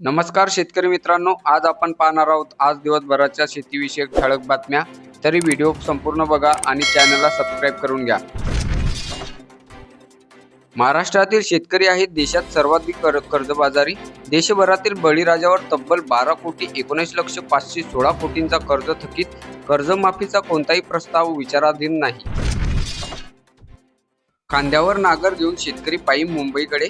नमस्कार शेतकरी मित्रांनो आज आपण पाहणार आहोत आज दिवसभराच्या शेतीविषयक ठळक बातम्या. तरी व्हिडिओ संपूर्ण बघा आणि चॅनलला सबस्क्राईब करून घ्या. महाराष्ट्रातील शेतकरी आहेत देशात सर्वाधिक कर्जबाजारी. देशभरातील बळीराजावर तब्बल बारा कोटी एकोणीस लक्ष पाचशे सोळा कोटींचा कर्ज थकीत कर्जमाफीचा कोणताही प्रस्ताव विचाराधीन नाही. कांद्यावर नागर घेऊन शेतकरी पायी मुंबईकडे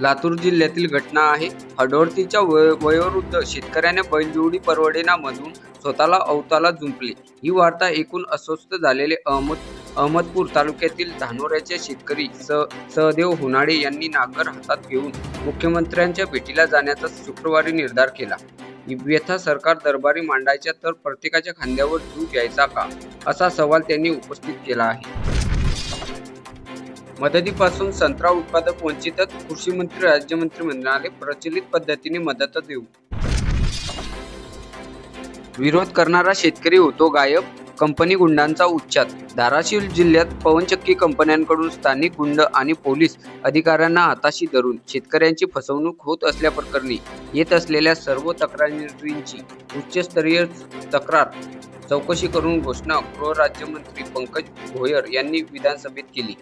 लातूर जिल्ह्यातील घटना आहे. हडोळतीच्या वय वयोवृद्ध शेतकऱ्याने बैलजोडी परवडेनामधून स्वतःला अवताला जुंपले. ही वार्ता ऐकून अस्वस्थ झालेले अहमद अहमदपूर तालुक्यातील धानोऱ्याचे शेतकरी स सहदेव हुनाडे यांनी नागर हातात घेऊन मुख्यमंत्र्यांच्या भेटीला जाण्याचा शुक्रवारी निर्धार केला. व्यथा सरकार दरबारी मांडायच्या तर प्रत्येकाच्या खांद्यावर जीव घ्यायचा का? असा सवाल त्यांनी उपस्थित केला आहे. मदतीपासून संत्रा उत्पादक वंचितच कृषी मंत्री राज्यमंत्री म्हणाले प्रचलित पद्धतीने मदत देऊ. विरोध करणारा शेतकरी होतो गायब कंपनी गुंडांचा उच्चार धाराशिव जिल्ह्यात पवनचक्की कंपन्यांकडून स्थानिक गुंड आणि पोलीस अधिकाऱ्यांना हाताशी धरून शेतकऱ्यांची फसवणूक होत असल्याप्रकरणी येत असलेल्या सर्व तक्रारींची उच्चस्तरीय तक्रार चौकशी करून घोषणा गृहराज्यमंत्री पंकज भोयर यांनी विधानसभेत केली.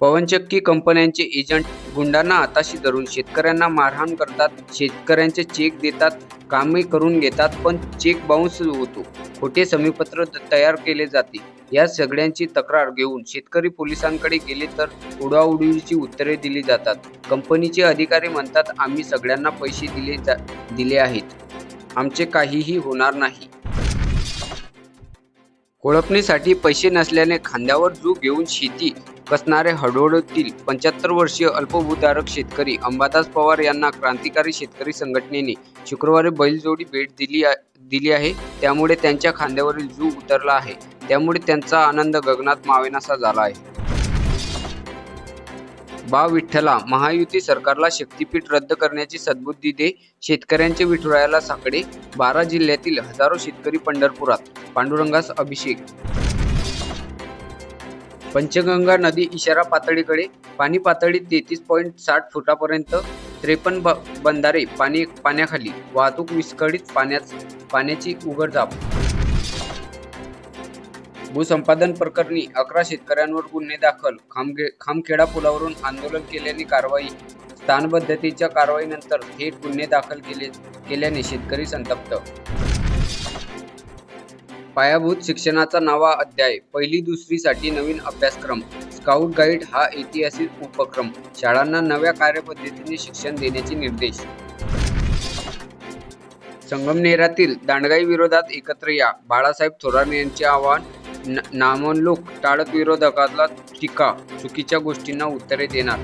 पवनचक्की कंपन्यांचे एजंट गुंडांना हाताशी धरून शेतकऱ्यांना मारहाण करतात. शेतकऱ्यांचे चेक देतात कामे करून घेतात पण चेक बाउन्स होतो. खोटे समीपत्र तयार केले जाते. या सगळ्यांची तक्रार घेऊन शेतकरी पोलिसांकडे गेले तर उडवाउडवीची उत्तरे दिली जातात. कंपनीचे अधिकारी म्हणतात आम्ही सगळ्यांना पैसे दिले जा दिले आहेत. आमचे काहीही होणार नाही. कोळपणीसाठी पैसे नसल्याने खांद्यावर जू घेऊन शेती कसणारे हडोडतील पंच्याहत्तर वर्षीय अल्पभूधारक शेतकरी अंबादास पवार यांना क्रांतिकारी शेतकरी संघटनेने शुक्रवारी बैलजोडी भेट दिली दिली आहे. त्यामुळे त्यांच्या खांद्यावरील जू उतरला आहे. त्यामुळे त्यांचा आनंद गगनात मावेनासा झाला आहे. बा विठ्ठला महायुती सरकारला शक्तीपीठ रद्द करण्याची सद्बुद्धी दे शेतकऱ्यांचे विठुरायाला साकडे बारा जिल्ह्यातील हजारो शेतकरी पंढरपुरात. पांडुरंगास अभिषेक. पंचगंगा नदी इशारा पातळीकडे पाणी पातळी तेहतीस पॉईंट साठ फुटापर्यंत त्रेपन्न ब बंधारे पाणी पाण्याखाली वाहतूक विस्कळीत पाण्यात पाण्याची उघडझाप. भूसंपादन प्रकरणी अकरा शेतकऱ्यांवर गुन्हे दाखल. खामगे खामखेडा पुलावरून आंदोलन केल्याने कारवाई. स्थानबद्धतेच्या कारवाईनंतर थेट गुन्हे दाखल केले केल्याने शेतकरी संतप्त. पायाभूत शिक्षणाचा नवा अध्याय पहिली दुसरीसाठी नवीन अभ्यासक्रम स्काउट गाईड हा ऐतिहासिक उपक्रम शाळांना नव्या कार्यपद्धतीने शिक्षण देण्याचे निर्देश. संगमनेरातील दांडगाई विरोधात एकत्र या. बाळासाहेब थोरात यांचे आवाहन नामनलोक नामोल्लोक टाळत विरोधकाला टीका चुकीच्या गोष्टींना उत्तरे देणार.